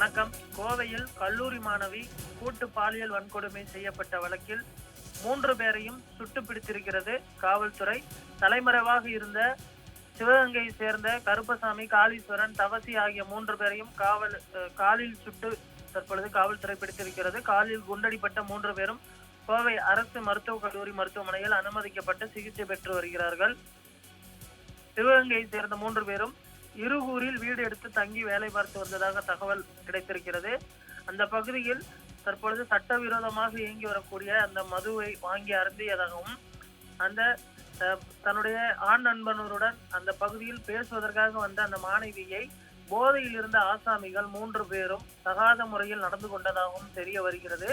வணக்கம். கோவையில் கல்லூரி மாணவி கூட்டு பாலியல் வன்கொடுமை செய்யப்பட்ட வழக்கில் மூன்று பேரையும் சுட்டு பிடித்திருக்கிறது காவல்துறை. தலைமறைவாக இருந்த சிவகங்கையை சேர்ந்த கருப்பசாமி காளீஸ்வரன் தவசி ஆகிய மூன்று பேரையும் காவல் காலில் சுட்டு தற்பொழுது காவல்துறை பிடித்திருக்கிறது. காலில் குண்டடிப்பட்ட மூன்று பேரும் கோவை அரசு மருத்துவக் கல்லூரி மருத்துவமனையில் அனுமதிக்கப்பட்டு சிகிச்சை பெற்று வருகிறார்கள். சிவகங்கையை சேர்ந்த மூன்று பேரும் இருகூரில் வீடு எடுத்து தங்கி வேலை பார்த்து வந்ததாக தகவல் கிடைத்திருக்கிறது. அந்த பகுதியில் தற்பொழுது சட்டவிரோதமாக இயங்கி வரக்கூடிய அந்த மதுவை வாங்கி அருந்தியதாகவும் அந்த தன்னுடைய ஆண் நண்பனருடன் அந்த பகுதியில் பேசுவதற்காக வந்த அந்த மாணவியை போதையில் இருந்த ஆசாமிகள் மூன்று பேரும் தகாத முறையில் நடந்து கொண்டதாகவும் தெரிய வருகிறது.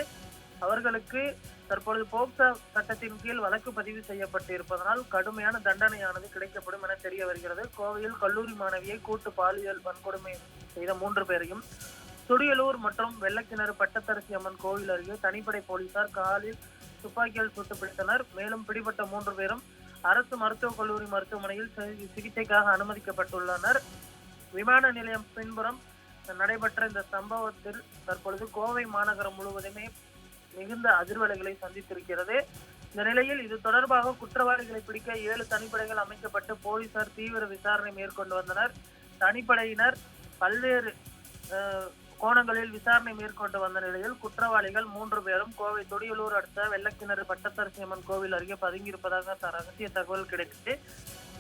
அவர்களுக்கு தற்பொழுது போக்சோ சட்டத்தின் கீழ் வழக்கு பதிவு செய்யப்பட்டு இருப்பதனால் கடுமையான தண்டனையானது கிடைக்கப்படும் என தெரிய வருகிறது. கோவையில் கல்லூரி மாணவியை கூட்டு பாலியல் வன்கொடுமை செய்த மூன்று பேரையும் துடியலூர் மற்றும் வெள்ளக்கிணறு பட்டத்தரசி அம்மன் கோவில் அருகே தனிப்படை போலீசார் காலில் துப்பாக்கியால் சுட்டு பிடித்தனர். மேலும் பிடிபட்ட மூன்று பேரும் அரசு மருத்துவக் கல்லூரி மருத்துவமனையில் சிகிச்சைக்காக அனுமதிக்கப்பட்டுள்ளனர். விமான நிலையம் பின்புறம் நடைபெற்ற இந்த சம்பவத்தில் தற்பொழுது கோவை மாநகரம் முழுவதுமே மிகுந்த அதிர்வலைகளை சந்தித்திருக்கிறது. இந்த நிலையில் இது தொடர்பாக குற்றவாளிகளை பிடிக்க ஏழு தனிப்படைகள் அமைக்கப்பட்டு போலீசார் தீவிர விசாரணை மேற்கொண்டு வந்தனர். தனிப்படையினர் பல்வேறு கோணங்களில் விசாரணை மேற்கொண்டு வந்த நிலையில் குற்றவாளிகள் மூன்று பேரும் கோவை தொடியலூர் அடுத்த வெள்ளக்கிணறு பட்டத்தரசி அம்மன் கோவில் அருகே பதுங்கியிருப்பதாக ரகசிய தகவல் கிடைத்தது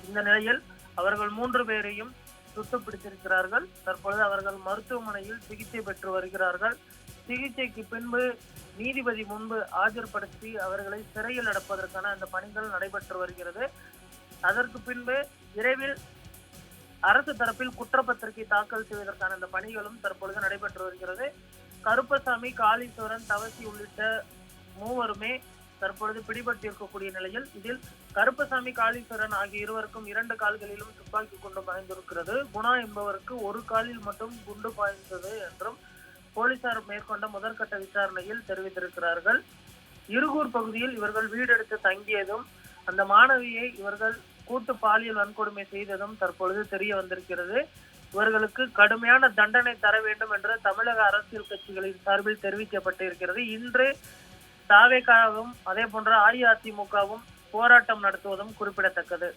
இந்த நிலையில் அவர்கள் மூன்று பேரையும் சுட்டு பிடித்திருக்கிறார்கள் தற்பொழுது அவர்கள் மருத்துவமனையில் சிகிச்சை பெற்று வருகிறார்கள். சிகிச்சைக்கு பின்பு நீதிபதி முன்பு ஆஜர்படுத்தி அவர்களை சிறையில் அடைப்பதற்கான அந்த பணிகள் நடைபெற்று வருகிறது. அதற்கு பின்பு விரைவில் அரசு தரப்பில் குற்றப்பத்திரிகை தாக்கல் செய்வதற்கான அந்த பணிகளும் தற்பொழுது நடைபெற்று வருகிறது. கருப்பசாமி காளீஸ்வரன் தவசி உள்ளிட்ட மூவருமே தற்பொழுது பிடிபட்டிருக்கக்கூடிய நிலையில் இதில் கருப்பசாமி காளீஸ்வரன் ஆகிய இருவருக்கும் இரண்டு கால்களிலும் துப்பாக்கி குண்டு பாய்ந்திருக்கிறது. குணா என்பவருக்கு ஒரு காலில் மட்டும் குண்டு பாய்ந்தது என்றும் போலீசார் மேற்கொண்ட முதற்கட்ட விசாரணையில் தெரிவித்திருக்கிறார்கள். இருகூர் பகுதியில் இவர்கள் வீடு எடுத்து தங்கியதும் அந்த மாணவியை இவர்கள் கூட்டு பாலியல் வன்கொடுமை செய்ததும் தற்பொழுது தெரிய வந்திருக்கிறது. இவர்களுக்கு கடுமையான தண்டனை தர வேண்டும் என்று தமிழக அரசியல் கட்சிகளின் சார்பில் தெரிவிக்கப்பட்டிருக்கிறது. இன்று தாவேகாவும் அதே போன்ற அஇஅதிமுகவும் போராட்டம் நடத்துவதும் குறிப்பிடத்தக்கது.